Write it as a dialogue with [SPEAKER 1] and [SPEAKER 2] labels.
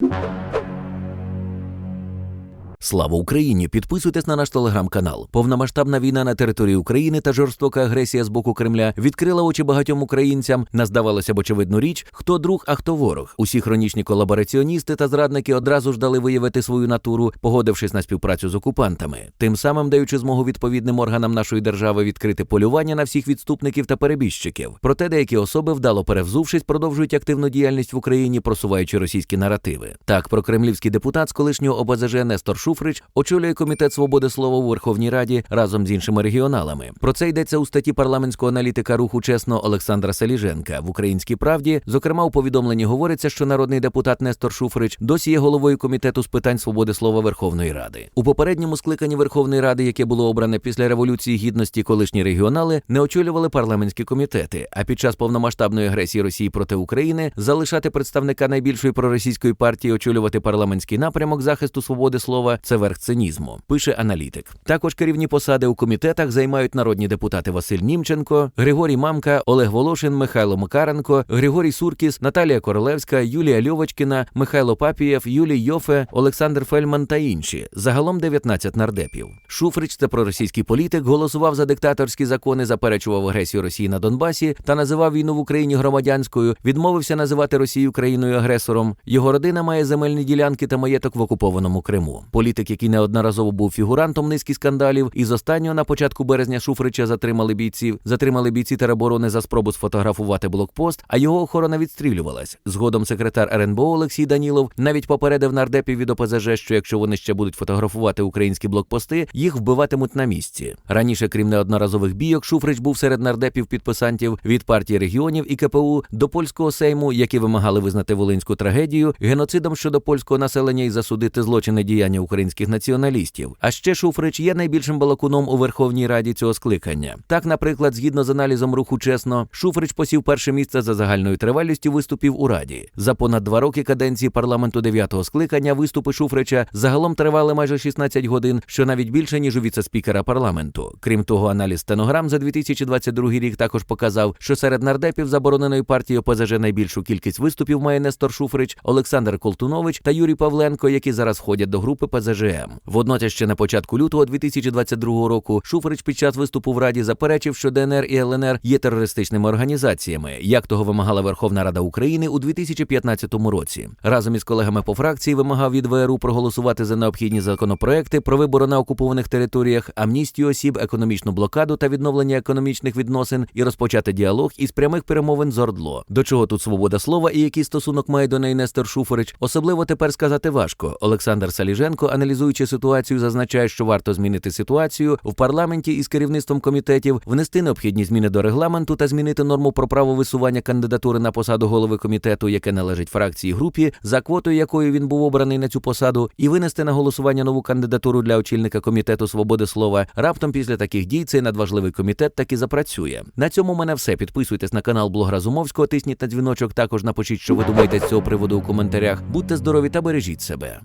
[SPEAKER 1] you. Слава Україні! Підписуйтесь на наш телеграм-канал. Повномасштабна війна на території України та жорстока агресія з боку Кремля відкрила очі багатьом українцям. На здавалося б очевидну річ, хто друг, а хто ворог. Усі хронічні колабораціоністи та зрадники одразу ж дали виявити свою натуру, погодившись на співпрацю з окупантами, тим самим даючи змогу відповідним органам нашої держави відкрити полювання на всіх відступників та перебіжчиків. Проте деякі особи, вдало перевзувшись, продовжують активну діяльність в Україні, просуваючи російські наративи. Так, прокремлівський депутат з колишнього ОБЗЖ Нестор Шуфрич очолює комітет свободи слова у Верховній Раді разом з іншими регіоналами. Про це йдеться у статті парламентського аналітика руху чесно Олександра Саліженка. В Українській правді, зокрема, у повідомленні говориться, що народний депутат Нестор Шуфрич досі є головою комітету з питань свободи слова Верховної Ради. У попередньому скликанні Верховної Ради, яке було обране після революції гідності, колишні регіонали не очолювали парламентські комітети. А під час повномасштабної агресії Росії проти України залишати представника найбільшої проросійської партії очолювати парламентський напрямок захисту свободи слова це верх цинізму, пише аналітик. Також керівні посади у комітетах займають народні депутати Василь Німченко, Григорій Мамка, Олег Волошин, Михайло Макаренко, Григорій Суркіс, Наталія Королевська, Юлія Льовочкіна, Михайло Папієв, Юлій Йофе, Олександр Фельман та інші. Загалом 19 нардепів. Шуфрич, це проросійський політик, голосував за диктаторські закони, заперечував агресію Росії на Донбасі та називав війну в Україні громадянською, відмовився називати Росію країною агресором. Його родина має земельні ділянки та маєток в окупованому Криму. Політик, який неодноразово був фігурантом низки скандалів, із останнього на початку березня Шуфрича затримали бійців, затримали бійці тероборони за спробу сфотографувати блокпост, а його охорона відстрілювалась. Згодом секретар РНБО Олексій Данілов навіть попередив нардепів від ОПЗЖ, що якщо вони ще будуть фотографувати українські блокпости, їх вбиватимуть на місці. Раніше, крім неодноразових бійок, Шуфрич був серед нардепів підписантів від партії регіонів і КПУ до польського сейму, які вимагали визнати волинську трагедію геноцидом щодо польського населення і засудити злочини діяння українських націоналістів. А ще Шуфрич є найбільшим балакуном у Верховній Раді цього скликання. Так, наприклад, згідно з аналізом руху чесно, Шуфрич посів перше місце за загальною тривалістю виступів у Раді. За понад два роки каденції парламенту дев'ятого скликання виступи Шуфрича загалом тривали майже 16 годин, що навіть більше ніж у віце-спікера парламенту. Крім того, аналіз стенограм за 2022 рік також показав, що серед нардепів забороненої партії ОПЗЖ найбільшу кількість виступів має Нестор Шуфрич, Олександр Колтунович та Юрій Павленко, які зараз входять до групи ПЗЖМ. Водночас ще на початку лютого 2022 року Шуфрич під час виступу в Раді заперечив, що ДНР і ЛНР є терористичними організаціями, як того вимагала Верховна Рада України у 2015 році. Разом із колегами по фракції вимагав від ВРУ проголосувати за необхідні законопроекти про вибори на окупованих територіях, амністію осіб, економічну блокаду та відновлення економічних відносин і розпочати діалог із прямих перемовин з ОРДЛО. До чого тут свобода слова і який стосунок має до неї Нестор Шуфрич, особливо тепер сказати важко. Олександр Саліженко, аналізуючи ситуацію, зазначає, що варто змінити ситуацію в парламенті із керівництвом комітетів, внести необхідні зміни до регламенту та змінити норму про право висування кандидатури на посаду голови комітету, яке належить фракції групі, за квотою якою він був обраний на цю посаду, і винести на голосування нову кандидатуру для очільника комітету свободи слова. Раптом після таких дій цей надважливий комітет таки запрацює. На цьому мене все. Підписуйтесь на канал Блогра Зумовського, тисніть на дзвіночок. Також напишіть, що ви думаєте з цього приводу у коментарях. Будьте здорові та бережіть себе.